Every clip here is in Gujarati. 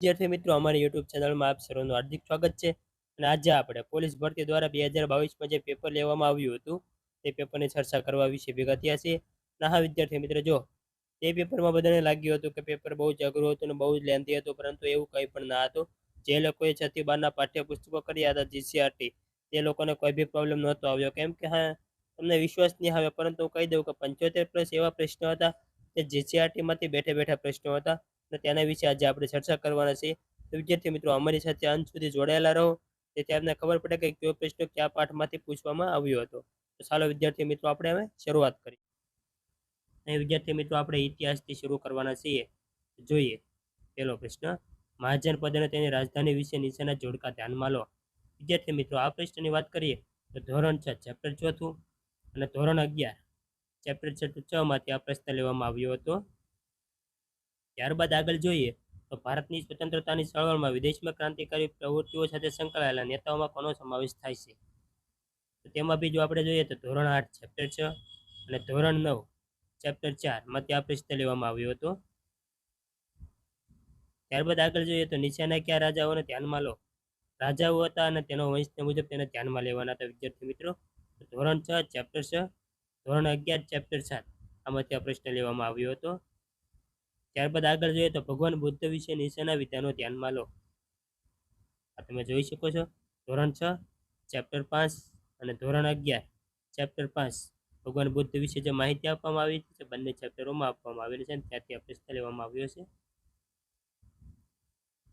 વિદ્યાર્થી મિત્રો, અમારી યુટ્યુબ ચેનલમાં આપ સર્વનું હાર્દિક સ્વાગત છે. અને આજે આપણે પોલીસ ભરતી દ્વારા બે હજાર બાવીસમાં જે પેપર લેવામાં આવ્યું હતું, તે પેપરની ચર્ચા કરવા વિશે ભેગા છે ના વિદ્યાર્થી મિત્રો, જો તે પેપરમાં બધાને લાગ્યું હતું કે પેપર બહુ જ અઘરું હતું અને બહુ જ લેન્થી હતું, પરંતુ એવું કંઈ પણ ના હતું. જે લોકોએ છથી બારના પાઠ્યપુસ્તકો કર્યા હતા જીસીઆરટી તે લોકોને કોઈ બી પ્રોબ્લેમ નહોતો આવ્યો. કેમ કે હા, તમને વિશ્વાસ નહીં આવે, પરંતુ હું કહી દઉં કે પંચોતેર પ્લસ એવા પ્રશ્નો હતા, જે જીસીઆરટીમાંથી બેઠા બેઠા પ્રશ્નો હતા. અને તેના વિશે આજે આપણે ચર્ચા કરવાના છે તો વિદ્યાર્થી મિત્રો, અમારી સાથે અંત સુધી જોડાયેલા રહો. જેથી આપને ખબર પડે કે કયો પ્રશ્ન કયા પાઠમાંથી પૂછવામાં આવ્યો હતો. તો ચાલો વિદ્યાર્થી મિત્રો, આપણે હવે શરૂઆત કરીએ. અહીં વિદ્યાર્થી મિત્રો, આપણે ઇતિહાસથી શરૂ કરવાના છીએ. જોઈએ. પહેલો પ્રશ્ન, મહાજન પદ અને તેની રાજધાની વિશે નીચેના જોડકા ધ્યાનમાં લો. વિદ્યાર્થી મિત્રો, આ પ્રશ્નની વાત કરીએ તો ધોરણ છ, ચેપ્ટર ચોથું અને ધોરણ અગિયાર. ચેપ્ટર છ માંથી આ પ્રશ્ન લેવામાં આવ્યો હતો. ત્યારબાદ આગળ જોઈએ તો ભારતની સ્વતંત્રતાની ચળવળમાં વિદેશમાં ક્રાંતિકારી પ્રવૃત્તિઓ સાથે સંકળાયેલા નેતાઓમાં કોનો સમાવેશ થાય છે? તેમાં બી જો આપણે જોઈએ તો ધોરણ આઠ ચેપ્ટર છ અને ધોરણ નવ ચેપ્ટર ચારમાંથી આ પ્રશ્ન લેવામાં આવ્યો હતો. ત્યારબાદ આગળ જોઈએ તો નીચેના કયા રાજાઓને ધ્યાનમાં લો? રાજાઓ હતા અને તેનો વંશને મુજબ તેને ધ્યાનમાં લેવાના હતા વિદ્યાર્થી મિત્રો. ધોરણ છ ચેપ્ટર છ, ધોરણ અગિયાર ચેપ્ટર સાત આમાંથી આ પ્રશ્ન લેવામાં આવ્યો હતો. ત્યારબાદ આગળ જોઈએ તો ભગવાન બુદ્ધ વિશે નીચેના વિધાનો ધ્યાનમાં લો. આ તમે જોઈ શકો છો. ધોરણ છ ચેપ્ટર પાંચ અને ધોરણ અગિયાર. ચેપ્ટર પાંચ, ભગવાન બુદ્ધ વિશે જે માહિતી આપવામાં આવી છે બંને ચેપ્ટરોમાં આપવામાં આવેલી છે ત્યાંથી આ પ્રશ્ન લેવામાં આવ્યો છે.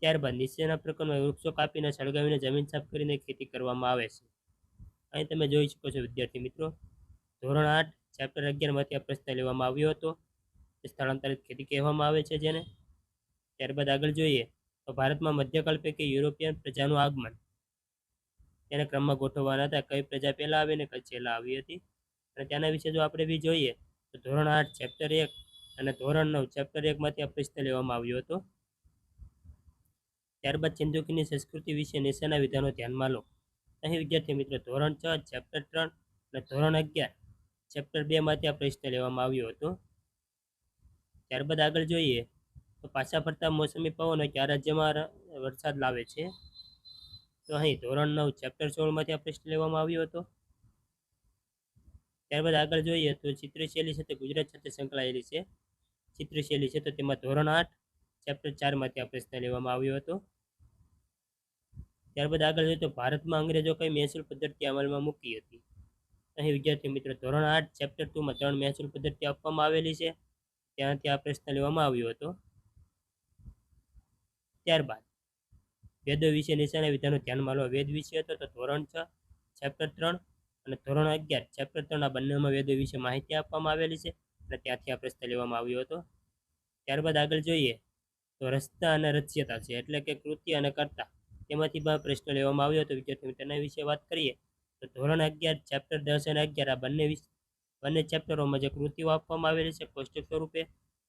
ત્યારબાદ નીચેના પ્રકારના વૃક્ષો કાપીને, સળગાવીને, જમીન સાફ કરીને ખેતી કરવામાં આવે છે. અહીં તમે જોઈ શકો છો, વિદ્યાર્થી મિત્રો. ધોરણ આઠ ચેપ્ટર અગિયારમાંથી આ પ્રશ્ન લેવામાં આવ્યો હતો. સ્થળાંતરિત ખેતી કહેવામાં આવે છે જેને. ત્યારબાદ આગળ જોઈએ તો ભારતમાં મધ્યકાળ પૈકી યુરોપિયન પ્રજાનું આગમન. તેને ક્રમમાં ગોઠવવાના હતા. કઈ પ્રજા પહેલા આવી ને કઈ છેલ્લા આવી હતી? અને તેના વિશે જો આપણે બી જોઈએ તો ધોરણ આઠ ચેપ્ટર એક અને ધોરણ નવ ચેપ્ટર એકમાંથી આ પ્રશ્ન લેવામાં આવ્યો હતો. ત્યારબાદ સિંધુકીની સંસ્કૃતિ વિશે નિશાના વિધાનો ધ્યાનમાં લો. અહીં વિદ્યાર્થી મિત્રો, ધોરણ છ ચેપ્ટર ત્રણ અને ધોરણ અગિયાર ચેપ્ટર બે માંથી આ પ્રશ્ન લેવામાં આવ્યો હતો. ત્યારબાદ આગળ જોઈએ તો પાછા ફરતા મોસમી પવનો કયા રાજ્યમાં વરસાદ લાવે છે? તો અહીં ધોરણ નવ ચેપ્ટર સોળમાંથી આ પ્રશ્ન લેવામાં આવ્યો હતો. ત્યારબાદ આગળ જોઈએ તો ચિત્રશૈલી સાથે ગુજરાત સાથે સંકળાયેલી છે. ચિત્રશૈલી છે તો તેમાં ધોરણ આઠ ચેપ્ટર ચારમાંથી આ પ્રશ્ન લેવામાં આવ્યો હતો. ત્યારબાદ આગળ જોઈએ તો ભારતમાં અંગ્રેજો કઈ મહેસૂલ પદ્ધતિ અમલમાં મૂકી હતી? અહીં વિદ્યાર્થી મિત્રો ધોરણ આઠ ચેપ્ટર ટુમાં ત્રણ મહેસૂલ પદ્ધતિ આપવામાં આવેલી છે. ત્યાંથી આ પ્રશ્ન લેવામાં આવ્યો હતો. ત્યારબાદ વેદો વિશે નિશાના વિધાનો ધ્યાનમાં લો. વેદ વિશે હતો તો ધોરણ છ ચેપ્ટર ત્રણ અને ધોરણ અગિયાર. ચેપ્ટર ત્રણ આ બંનેમાં વેદો વિશે માહિતી આપવામાં આવેલી છે અને ત્યાંથી આ પ્રશ્ન લેવામાં આવ્યો હતો. ત્યારબાદ આગળ જોઈએ તો રસ્તા અને રચ્યતા છે એટલે કે કૃતિ અને કર્તા. તેમાંથી પણ પ્રશ્ન લેવામાં આવ્યો હતો. વિદ્યાર્થી તેના વિશે વાત કરીએ તો ધોરણ અગિયાર ચેપ્ટર દસ અને અગિયાર આ બંને બંને ચેપ્ટરોમાં જે કૃતિઓ આપવામાં આવેલી છે કોષ્ટક સ્વરૂપે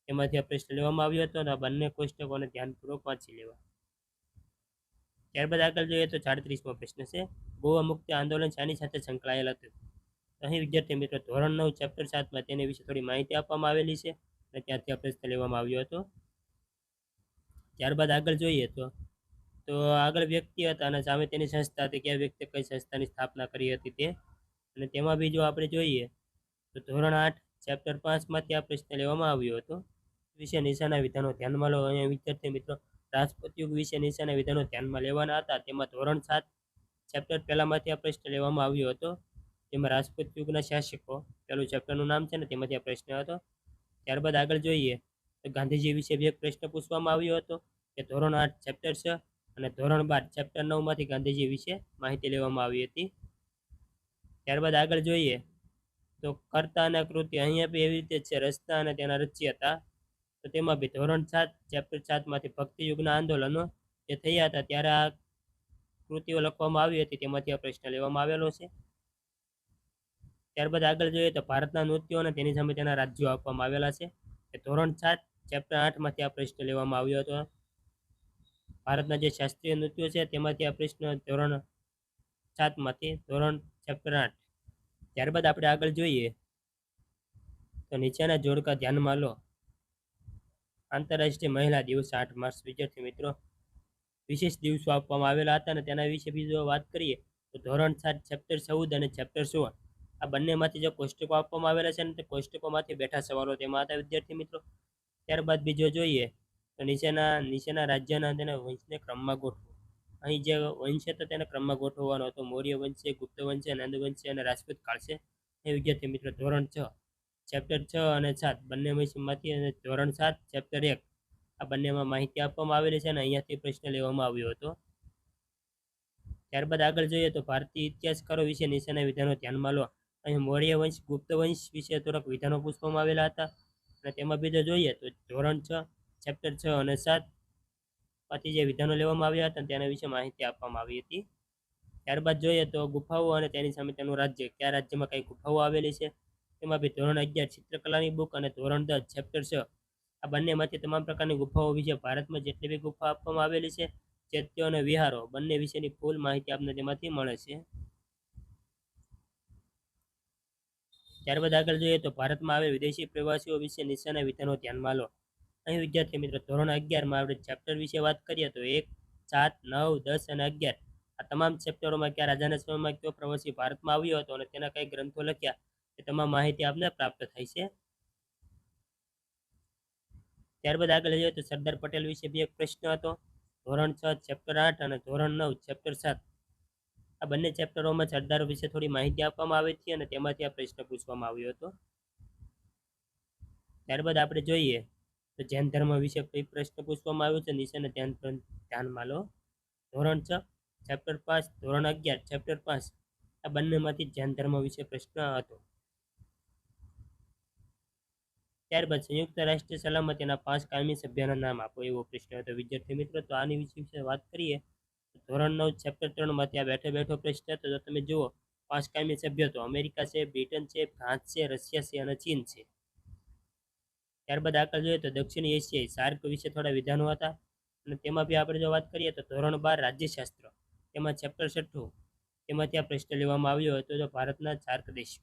એમાંથી આ પ્રશ્ન લેવામાં આવ્યો હતો અને બંને કોષ્ટકોને ધ્યાનપૂર્વક વાંચી લેવા. ત્યારબાદ આગળ જોઈએ તો સાડત્રીસમો પ્રશ્ન છે, ગોવા મુક્તિ આંદોલન શાની સાથે સંકળાયેલ હતું? અહીં વિદ્યાર્થી મિત્રો, ધોરણ નવ, ચેપ્ટર સાતમાં તેની વિશે થોડી માહિતી આપવામાં આવેલી છે અને ત્યાંથી આ પ્રશ્ન લેવામાં આવ્યો હતો. ત્યારબાદ આગળ જોઈએ તો તો આગળ વ્યક્તિ હતા અને સામે તેની સંસ્થા હતી કયા વ્યક્તિ કઈ સંસ્થાની સ્થાપના કરી હતી તે? અને તેમાં બી જો આપણે જોઈએ તો ધોરણ આઠ ચેપ્ટર પાંચમાંથી આ પ્રશ્ન લેવામાં આવ્યો હતો. વિશે નિશાના વિધાનો ધ્યાનમાં લો. અહીંયા વિદ્યાર્થી મિત્રો રાજપૂત યુગ વિશે નિશાના વિધાનો ધ્યાનમાં લેવાના હતા. તેમાં ધોરણ સાત ચેપ્ટર પહેલામાંથી આ પ્રશ્ન લેવામાં આવ્યો હતો. તેમાં રાજપૂત યુગના શાસકો પેલું ચેપ્ટરનું નામ છે ને, તેમાંથી આ પ્રશ્ન હતો. ત્યારબાદ આગળ જોઈએ તો ગાંધીજી વિશે બે પ્રશ્ન પૂછવામાં આવ્યો હતો કે ધોરણ આઠ ચેપ્ટર છે અને ધોરણ બાર ચેપ્ટર નવમાંથી ગાંધીજી વિશે માહિતી લેવામાં આવી હતી. ત્યારબાદ આગળ જોઈએ તો કર્તા અને કૃતિ અહીંયા બી એવી રીતે છે, રસ્તા અને તેના રચ્યતા. તો તેમાં બી ધોરણ સાત ચેપ્ટર સાતમાંથી ભક્તિયુગના આંદોલનો જે થયા હતા, ત્યારે આ કૃતિઓ લખવામાં આવી હતી, તેમાંથી આ પ્રશ્ન લેવામાં આવેલો છે. ત્યારબાદ આગળ જોઈએ તો ભારતના નૃત્યો અને તેની સામે તેના રાજ્યો આપવામાં આવેલા છે. ધોરણ સાત ચેપ્ટર આઠમાંથી આ પ્રશ્ન લેવામાં આવ્યો હતો. ભારતના જે શાસ્ત્રીય નૃત્યો છે, તેમાંથી આ પ્રશ્ન ધોરણ સાતમાંથી ધોરણ ચેપ્ટર આઠ ત્યારબાદ આપણે આગળ જોઈએ. તો નીચેના જોડકા ધ્યાનમાં લો. આંતરરાષ્ટ્રીય મહિલા દિવસ આઠ માર્ચ, વિદ્યાર્થી મિત્રો. વિશેષ દિવસો આપવામાં આવેલા હતા અને તેના વિશે બીજો વાત કરીએ, તો ધોરણ સાત ચેપ્ટર ચૌદ અને ચેપ્ટર સોળ. આ બંનેમાંથી જે કોષ્ટકો આપવામાં આવેલા છે ને તે કોષ્ટકોમાંથી બેઠા સવાલો તેમાં હતા, વિદ્યાર્થી મિત્રો. ત્યારબાદ બીજો જોઈએ, તો નીચેના નીચેના રાજ્યના તેને વંશને ક્રમમાં ગોઠવો. અહીં જે વંશ છે તો તેને ક્રમમાં ગોઠવવાનો હતો. મૌર્ય વંશ છે, ગુપ્ત વંશ નંદ વંશ અને રાજપૂત કાળ છે. એ વિદ્યાર્થી મિત્રો, ધોરણ છ ચેપ્ટર છ અને સાત, બંને વંશમાંથી અને ધોરણ સાત ચેપ્ટર એક, આ બંનેમાં માહિતી આપવામાં આવેલી છે અને અહીંયાથી પ્રશ્ન લેવામાં આવ્યો હતો. ત્યારબાદ આગળ જોઈએ તો ભારતીય ઇતિહાસકારો વિશે નીચેના વિધાનો ધ્યાનમાં લો. અહીં મૌર્ય વંશ, ગુપ્ત વંશ વિશે થોડાક વિધાનો પૂછવામાં આવેલા હતા. અને તેમાં બીજો જોઈએ તો ધોરણ છ ચેપ્ટર છ અને સાત માંથી જે વિધાનો લેવામાં આવ્યા હતા તેના વિશે માહિતી આપવામાં આવી હતી. ત્યારબાદ જોઈએ તો ગુફાઓ અને તેની સામે તેનું રાજ્ય, કયા રાજ્યમાં કઈ ગુફાઓ આવેલી છે, તેમાં બી ધોરણ અગિયાર ચિત્રકલાની બુક અને ધોરણ દસ ચેપ્ટર છ. આ બંનેમાંથી તમામ પ્રકારની ગુફાઓ વિશે ભારતમાં જેટલી બી ગુફા આપવામાં આવેલી છે, ચૈત્યો અને વિહારો, બંને વિશેની ફૂલ માહિતી આપને તેમાંથી મળે છે. ત્યારબાદ આગળ જોઈએ તો ભારતમાં આવેલ વિદેશી પ્રવાસીઓ વિશે નિશાના વિધાનો ધ્યાનમાં લો. અહીં વિદ્યાર્થી મિત્રો, ધોરણ અગિયારમાં આપણે ચેપ્ટર વિશે વાત કરીએ તો એક, સાત, નવ, દસ અને અગિયાર. આ તમામ ચેપ્ટરોમાં ક્યાં રાજાના સમયમાં કયો પ્રવાસી ભારતમાં આવ્યો હતો અને તેના કઈ ગ્રંથો લખ્યા? એ તમામ માહિતી આપને પ્રાપ્ત થાય છે. ત્યારબાદ આગળ જોઈએ તો સરદાર પટેલ વિશે બી પ્રશ્ન હતો. ધોરણ છ ચેપ્ટર આઠ અને ધોરણ નવ ચેપ્ટર સાત. આ બંને ચેપ્ટરોમાં સરદારો વિશે થોડી માહિતી આપવામાં આવી હતી અને તેમાંથી આ પ્રશ્ન પૂછવામાં આવ્યો હતો. ત્યારબાદ આપણે જોઈએ તો જૈન ધર્મ વિશે કઈ પ્રશ્ન પૂછવામાં આવ્યો છે? નીચેના ધ્યાન ધ્યાનમાં લો. ધોરણ છ ચેપ્ટર પાંચ, ધોરણ અગિયાર ચેપ્ટર પાંચ. આ બંનેમાંથી જૈન ધર્મ વિશે પ્રશ્ન હતો. ત્યારબાદ સંયુક્ત રાષ્ટ્રીય સલામતીના પાંચ કાયમી સભ્યના નામ આપો એવો પ્રશ્ન હતો. વિદ્યાર્થી મિત્રો, તો આની વિશે વાત કરીએ. ધોરણ નવ ચેપ્ટર ત્રણમાંથી આ બેઠો બેઠો પ્રશ્ન હતો. તો તમે જુઓ, પાંચ કાયમી સભ્ય તો અમેરિકા છે, બ્રિટન છે, ફ્રાન્સ છે, રશિયા છે અને ચીન છે. ત્યારબાદ આગળ જોઈએ તો દક્ષિણ એશિયાઈ સાર્ક વિશે થોડા વિધાનો હતા. અને તેમાં બી આપણે જો વાત કરીએ તો ધોરણ બાર રાજ્યશાસ્ત્ર, તેમાં ચેપ્ટર છઠ્ઠું તેમાંથી આ પ્રશ્ન લેવામાં આવ્યો હતો તો ભારતના સાર્ક દેશ.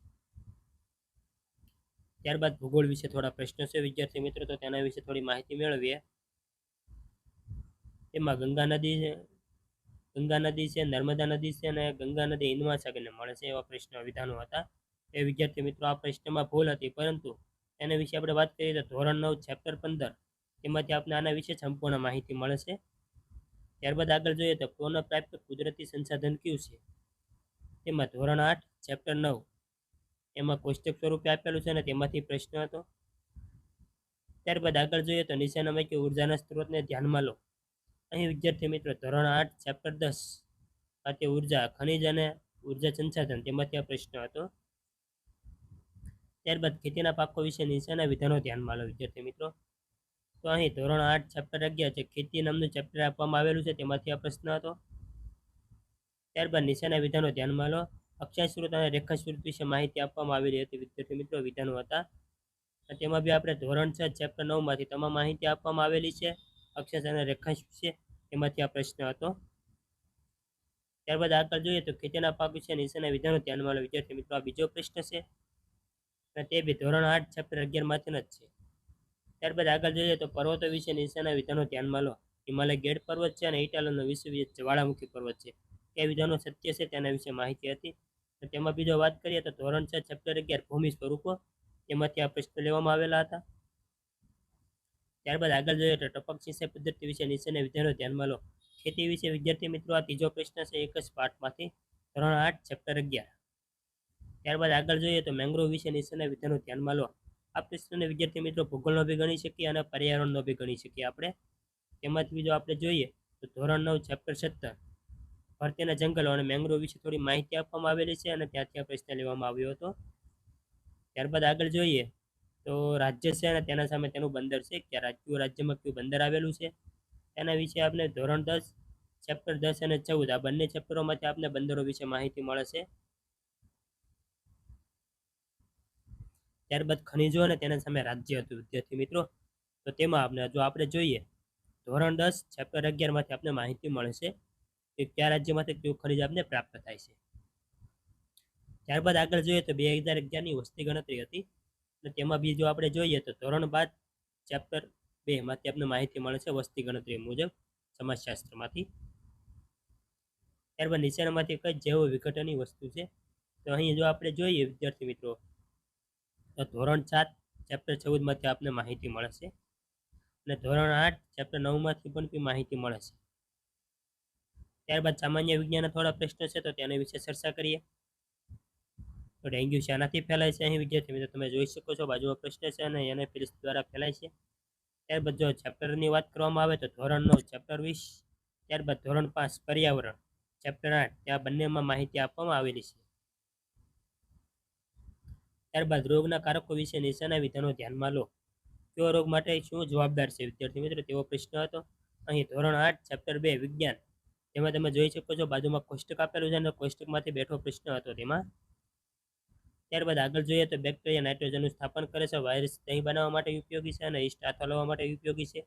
ત્યારબાદ ભૂગોળ વિશે થોડા પ્રશ્નો છે. વિદ્યાર્થી મિત્રો, તો તેના વિશે થોડી માહિતી મેળવીએ. તેમાં ગંગા નદી ગંગા નદી છે, નર્મદા નદી છે અને ગંગા નદી હિન્દમાં મહાસાગરને મળે છે એવા પ્રશ્ન વિધાનો હતા. એ વિદ્યાર્થી મિત્રો, આ પ્રશ્નમાં ભૂલ હતી, પરંતુ એના વિશે આપણે વાત કરીએ તો ધોરણ નવ ચેપ્ટર પંદર તેમાંથી આપણે આના વિશે સંપૂર્ણ માહિતી મળે છે ત્યારબાદ આગળ જોઈએ તો પુનઃપ્રાપ્ત કુદરતી સંસાધન કયું છે? તેમાં ધોરણ આઠ ચેપ્ટર નવ, એમાં કોષ્ટક સ્વરૂપે આપેલું છે અને તેમાંથી પ્રશ્ન હતો. ત્યારબાદ આગળ જોઈએ તો નીચેનામાં કે ઉર્જાના સ્ત્રોતને ધ્યાનમાં લો? અહીં વિદ્યાર્થી મિત્રો, ધોરણ આઠ ચેપ્ટર દસ ખાતે ઊર્જા ખનિજ અને ઊર્જા સંસાધન, તેમાંથી આ પ્રશ્ન હતો. ત્યારબાદ ખેતીના પાકો વિશે નીચેના વિધાનો ધ્યાનમાં લો, વિદ્યાર્થી મિત્રો. તો અહીં ધોરણ આઠ ચેપ્ટર અગિયાર છે ખેતી નામનું ચેપ્ટર આપવામાં આવેલું છે, તેમાંથી આ પ્રશ્ન હતો. ત્યારબાદ નીચેના વિધાનો ધ્યાનમાં લો. અક્ષાશ્રુત અને રેખાસ્ત્રોત વિશે માહિતી આપવામાં આવેલી હતી, વિદ્યાર્થી મિત્રો, વિધાનો હતા. તેમાં બી આપણે ધોરણ છ ચેપ્ટર નવમાંથી તમામ માહિતી આપવામાં આવેલી છે. અક્ષાંશ અને રેખાંશ વિશે તેમાંથી આ પ્રશ્ન હતો. ત્યારબાદ આગળ જોઈએ તો ખેતીના પાક વિશે નીચેના વિધાનો ધ્યાનમાં લો, વિદ્યાર્થી મિત્રો, આ બીજો પ્રશ્ન છે. અને તે બી ધોરણ આઠ ચેપ્ટર અગિયારમાંથી જ છે. ત્યારબાદ આગળ જોઈએ તો પર્વતો વિશે નીચેના વિધાનો ધ્યાનમાં લો. હિમાલય ગેડ પર્વત છે અને ઇટાલીનો વિશ્વ જ્વાળામુખી પર્વત છે. તે વિધાનો સત્ય છે તેના વિશે માહિતી હતી. અને તેમાં બીજો વાત કરીએ તો ધોરણ છ ચેપ્ટર અગિયાર ભૂમિ સ્વરૂપો તેમાંથી આ પ્રશ્ન લેવામાં આવેલા હતા. ત્યારબાદ આગળ જોઈએ તો ટપક સિંચાઈ પદ્ધતિ વિશે નીચેના વિધાનો ધ્યાનમાં લો. ખેતી વિશે વિદ્યાર્થી મિત્રો, આ ત્રીજો પ્રશ્ન છે, એક જ પાઠમાંથી. ધોરણ આઠ ચેપ્ટર અગિયાર. ત્યારબાદ આગળ જોઈએ તો મેંગ્રોવ વિશે નીચેના વિધાનો ધ્યાનમાં લો? આ પ્રશ્નને વિદ્યાર્થી મિત્રો ભૂગોળનો બી ગણી શકીએ અને પર્યાવરણનો બી ગણી શકીએ આપણે. તેમાંથી બીજો આપણે જોઈએ તો ધોરણ નવ ચેપ્ટર સત્તર. ભરતીના જંગલો અને મેંગ્રોવ વિશે થોડી માહિતી આપવામાં આવેલી છે અને ત્યાંથી આ પ્રશ્ન લેવામાં આવ્યો હતો. ત્યારબાદ આગળ જોઈએ તો રાજ્ય છે અને તેના સામે તેનું બંદર છે. કે રાજ્યો રાજ્યમાં કયું બંદર આવેલું છે? તેના વિશે આપણે ધોરણ દસ ચેપ્ટર દસ અને ચૌદ આ બંને ચેપ્ટરોમાંથી આપણે બંદરો વિશે માહિતી મળે છે ત્યારબાદ ખનિજો અને તેના સામે રાજ્ય હતું. વિદ્યાર્થી મિત્રો, તો તેમાં આપણે જો આપણે જોઈએ, ધોરણ દસ ચેપ્ટર અગિયારમાંથી આપણે માહિતી મળશે કે કયા રાજ્યમાંથી કયું ખનિજ આપને પ્રાપ્ત થાય છે. ત્યારબાદ આગળ જોઈએ તો બે હજાર અગિયારની વસ્તી ગણતરી હતી. અને તેમાં જો આપણે જોઈએ તો ધોરણ બાદ ચેપ્ટર બે માંથી આપણે માહિતી મળે છે વસ્તી ગણતરી મુજબ સમાજશાસ્ત્રમાંથી. ત્યારબાદ નીચેનામાંથી કઈ જૈવ વિઘટનની વસ્તુ છે? તો અહીં જો આપણે જોઈએ વિદ્યાર્થી મિત્રો તો ધોરણ સાત ચેપ્ટર ચૌદમાંથી આપને માહિતી મળે અને ધોરણ આઠ ચેપ્ટર નવમાંથી પણ માહિતી મળે ત્યારબાદ સામાન્ય વિજ્ઞાનના થોડા પ્રશ્નો છે, તો તેના વિશે ચર્ચા કરીએ. તો ડેન્ગ્યુ શાનાથી ફેલાય છે અહીં, વિદ્યાર્થી મિત્રો, તમે જોઈ શકો છો, બાજુમાં પ્રશ્ન છે અને એને ફિલિસ દ્વારા ફેલાય છે. ત્યારબાદ જો ચેપ્ટરની વાત કરવામાં આવે તો ધોરણ નવ ચેપ્ટર વીસ, ત્યારબાદ ધોરણ પાંચ, પર્યાવરણ ચેપ્ટર આઠ, ત્યાં બંનેમાં માહિતી આપવામાં આવેલી છે. ત્યારબાદ રોગના કારકો વિશે નીચેના વિધાનો ધ્યાનમાં લો. કયો રોગ માટે શું જવાબદાર છે? વિદ્યાર્થી મિત્રો, તેવો પ્રશ્ન હતો. અહીં ધોરણ આઠ ચેપ્ટર બે, વિજ્ઞાન. તેમાં તમે જોઈ શકો છો, બાજુમાં કોષ્ટક આપેલું છે અને કોષ્ટકમાંથી બેઠો પ્રશ્ન હતો તેમાં. ત્યારબાદ આગળ જોઈએ તો બેક્ટેરિયા નાઇટ્રોજનનું સ્થાપન કરે છે. વાયરસ દહીં બનાવવા માટે ઉપયોગી છે અને ઈસ્ટ હાથ માટે ઉપયોગી છે.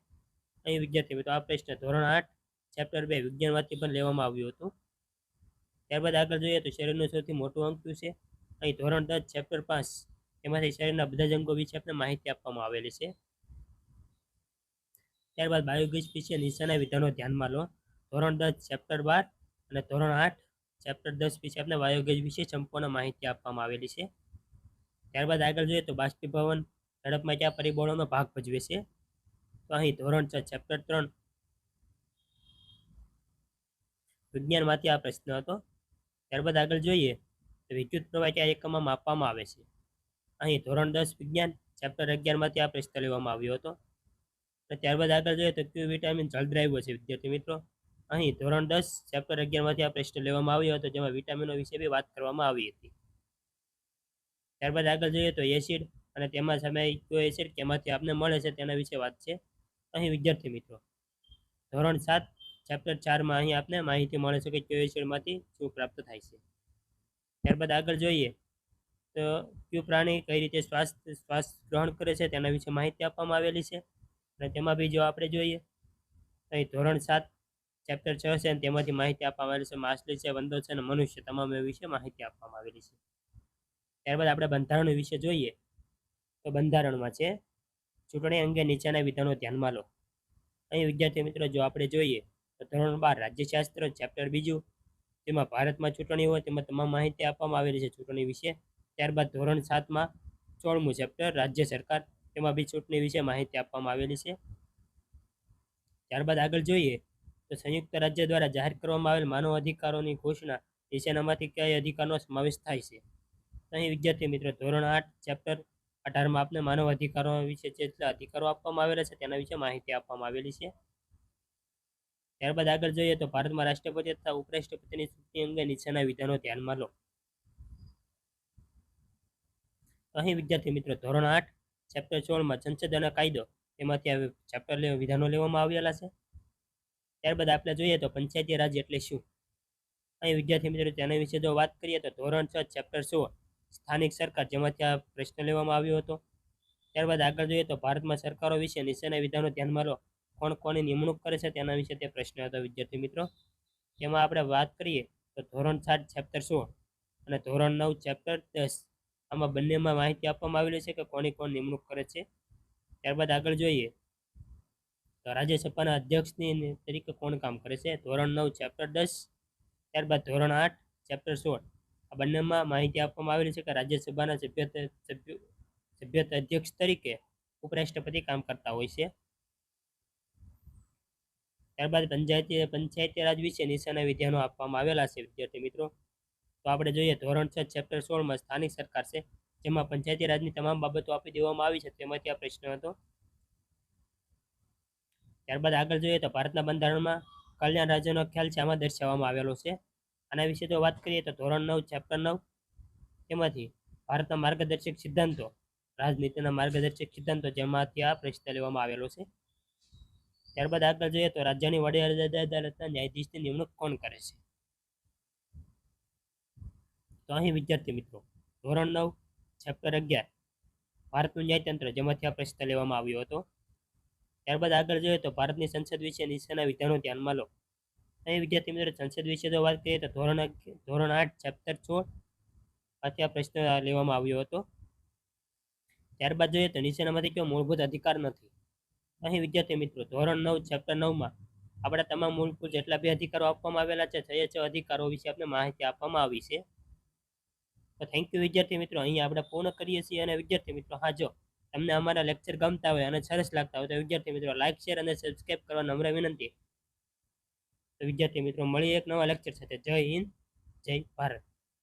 અહીં વિદ્યાર્થી મિત્રો, આ પ્રશ્ન ધોરણ આઠ ચેપ્ટર બે, વિજ્ઞાનમાંથી પણ લેવામાં આવ્યું હતું. ત્યારબાદ આગળ જોઈએ તો શરીરનું સૌથી મોટું અંગ છે? અહીં ધોરણ દસ ચેપ્ટર પાંચ, એમાંથી શરીરના બધા જ અંગો વિશે આપણે માહિતી આપવામાં આવેલી છે. ત્યારબાદ બાયોગેસ વિશે નીચેના વિધાનો ધ્યાનમાં લો. ધોરણ દસ ચેપ્ટર બાર અને ધોરણ આઠ ચેપ્ટર દસ વિશે આપણે બાયોગેસ વિશે સંપૂર્ણ માહિતી આપવામાં આવેલી છે. ત્યારબાદ આગળ જોઈએ તો બાષ્પીભવન ઝડપમાં કયા પરિબળોનો ભાગ ભજવે છે? તો અહીં ધોરણ છ ચેપ્ટર ત્રણ વિજ્ઞાનમાંથી આ પ્રશ્ન હતો. ત્યારબાદ આગળ જોઈએ વિદ્યુત પ્રવાહ કયા એકમમાં માપવામાં આવે છે. અહીં ધોરણ દસ વિજ્ઞાન ચેપ્ટર અગિયારમાંથી આ પ્રશ્ન લેવામાં આવ્યો હતો. ત્યારબાદ આગળ જોઈએ તો ક્યુ વિટામિન જળદ્રાવ્ય છે, વિદ્યાર્થી મિત્રો. અહીં ધોરણ દસ ચેપ્ટર અગિયારમાંથી આ પ્રશ્ન લેવામાં આવ્યો હતો, જેમાં વિટામિનો વિશે બી વાત કરવામાં આવી હતી. ત્યારબાદ આગળ જોઈએ તો એસિડ અને તેમાં સામે કયો એસિડ કેમાંથી આપને મળે છે તેના વિશે વાત છે. અહીં વિદ્યાર્થી મિત્રો, ધોરણ સાત ચેપ્ટર ચારમાં અહીં આપને માહિતી મળે છે કે કયો એસિડમાંથી શું પ્રાપ્ત થાય છે. ત્યારબાદ આગળ જોઈએ તો કયું પ્રાણી કઈ રીતે શ્વાસ શ્વાસ ગ્રહણ કરે છે તેના વિશે માહિતી આપવામાં આવેલી છે. અને તેમાં બી જો આપણે જોઈએ અહીં ધોરણ સાત ચેપ્ટર છ છે અને તેમાંથી માહિતી આપવામાં આવેલી છે. માછલી છે, વંદો છે અને મનુષ્ય તમામ એ વિશે માહિતી આપવામાં આવેલી છે. ત્યારબાદ આપણે બંધારણ વિશે જોઈએ તો બંધારણમાં છે ચૂંટણી અંગે નીચેના વિધાનો ધ્યાનમાં લો. અહીં વિદ્યાર્થી મિત્રો જો આપણે જોઈએ તો ધોરણ બાર રાજ્યશાસ્ત્ર ચેપ્ટર બીજું તેમાં ભારતમાં ચૂંટણી હોય તેમાં તમામ માહિતી આપવામાં આવેલી છે ચૂંટણી વિશે. ત્યારબાદ ધોરણ સાતમાં સોળમું ચેપ્ટર, રાજ્ય સરકાર, તેમાં બી ચૂંટણી વિશે માહિતી આપવામાં આવેલી છે. ત્યારબાદ આગળ જોઈએ તો સંયુક્ત રાજ્ય દ્વારા જાહેર કરવામાં આવેલ માનવ અધિકારોની ઘોષણા નીચેનામાંથી કયા અધિકારનો સમાવેશ થાય છે? અહીં વિદ્યાર્થી મિત્રો, ધોરણ આઠ, ચેપ્ટર અઢારમાં આપને માનવ અધિકારો વિશે જેટલા અધિકારો આપવામાં આવેલા છે તેના વિશે માહિતી આપવામાં આવેલી છે. ત્યારબાદ આગળ જોઈએ તો ભારતમાં રાષ્ટ્રપતિ તથા ઉપરાષ્ટ્રપતિની ચૂંટણી અંગે નીચેના વિધાનો ધ્યાનમાં લો. અહીં વિદ્યાર્થી મિત્રો, ધોરણ આઠ ચેપ્ટર સોળમાં સંસદ અને કાયદો, તેમાંથી આ ચેપ્ટર વિધાનો લેવામાં આવેલા છે. ત્યારબાદ આપણે જોઈએ તો પંચાયતી રાજ એટલે શું? અહીં વિદ્યાર્થી મિત્રો, તેના વિશે જો વાત કરીએ તો ધોરણ છ ચેપ્ટર સોળ, સ્થાનિક સરકાર, જેમાંથી આ પ્રશ્ન લેવામાં આવ્યો હતો. ત્યારબાદ આગળ જોઈએ તો ભારતમાં સરકારો વિશે નીચેના વિધાનો ધ્યાનમાં લો. કોણ કોની નિમણૂક કરે છે તેના વિશે તે પ્રશ્ન હતો, વિદ્યાર્થી મિત્રો. તેમાં આપણે વાત કરીએ તો ધોરણ સાત ચેપ્ટર સોળ અને ધોરણ નવ ચેપ્ટર દસ. આમાં બંનેમાં માહિતી આપવામાં આવેલી છે કે કોની કોણ નિમણૂક કરે છે. ત્યારબાદ આગળ જોઈએ તો રાજ્યસભાના અધ્યક્ષની તરીકે કોણ કામ કરે છે? ધોરણ નવ ચેપ્ટર દસ. ત્યારબાદ ધોરણ આઠ ચેપ્ટર સોળ. આ બંનેમાં માહિતી આપવામાં આવેલી છે કે રાજ્યસભાના સભ્ય સભ્ય અધ્યક્ષ તરીકે ઉપરાષ્ટ્રપતિ કામ કરતા હોય છે. ત્યારબાદ પંચાયતી પંચાયતી રાજ વિશે નિશાના વિધાનો આપવામાં આવેલા છે, વિદ્યાર્થી મિત્રો. તો આપણે જોઈએ, ધોરણ છ ચેપ્ટર સોળમાં સ્થાનિક સરકાર છે, જેમાં પંચાયતી રાજની તમામ બાબતો આપી દેવામાં આવી છે, તેમાંથી આ પ્રશ્ન હતો. ત્યારબાદ આગળ જોઈએ તો ભારતના બંધારણમાં કલ્યાણ રાજ્યનો ખ્યાલ છે આમાં દર્શાવવામાં આવેલો છે. આના વિશે જો વાત કરીએ તો ધોરણ નવ ચેપ્ટર નવ, તેમાંથી ભારતના માર્ગદર્શક સિદ્ધાંતો, રાજનીતિના માર્ગદર્શક સિદ્ધાંતો જેમાંથી આ પ્રશ્ન લેવામાં આવેલો છે. ત્યારબાદ આગળ જોઈએ તો રાજ્યની વડી અદાલતના ન્યાયાધીશની નિમણૂક કોણ કરે છે? તો અહીં વિદ્યાર્થી મિત્રો, ધોરણ નવ ચેપ્ટર અગિયાર, ભારતનું ન્યાયતંત્ર જેમાંથી આ પ્રશ્ન લેવામાં આવ્યો હતો. ત્યારબાદ આગળ જોઈએ તો ભારતની સંસદ વિશે નીચેના વિધાનો ધ્યાનમાં લો. અહીં વિદ્યાર્થી મિત્રો, સંસદ વિશે જો વાત કરીએ તો ધોરણ ધોરણ આઠ ચેપ્ટર સોળમાંથી આ પ્રશ્ન લેવામાં આવ્યો હતો. ત્યારબાદ જોઈએ તો નીચેનામાંથી કયો મૂળભૂત અધિકાર નથી? અહીં વિદ્યાર્થી મિત્રો, ધોરણ નવ ચેપ્ટર નવમાં આપણા તમામ મૂળભૂત જેટલા બી અધિકારો આપવામાં આવેલા છે છ અધિકારો વિશે આપણે માહિતી આપવામાં આવી છે. તો થેન્ક યુ વિદ્યાર્થી મિત્રો, અહીંયા આપણે પૂર્ણ કરીએ છીએ અને વિદ્યાર્થી મિત્રો, હા જો, તમને અમારા લેક્ચર ગમતા હોય અને સરસ લાગતા હોય તો વિદ્યાર્થી મિત્રો લાઇક શેર અને સબસ્ક્રાઈબ કરવા નમ્ર વિનંતી. તો વિદ્યાર્થી મિત્રો, મળીએ એક નવા લેક્ચર સાથે. જય હિન્દ, જય ભારત.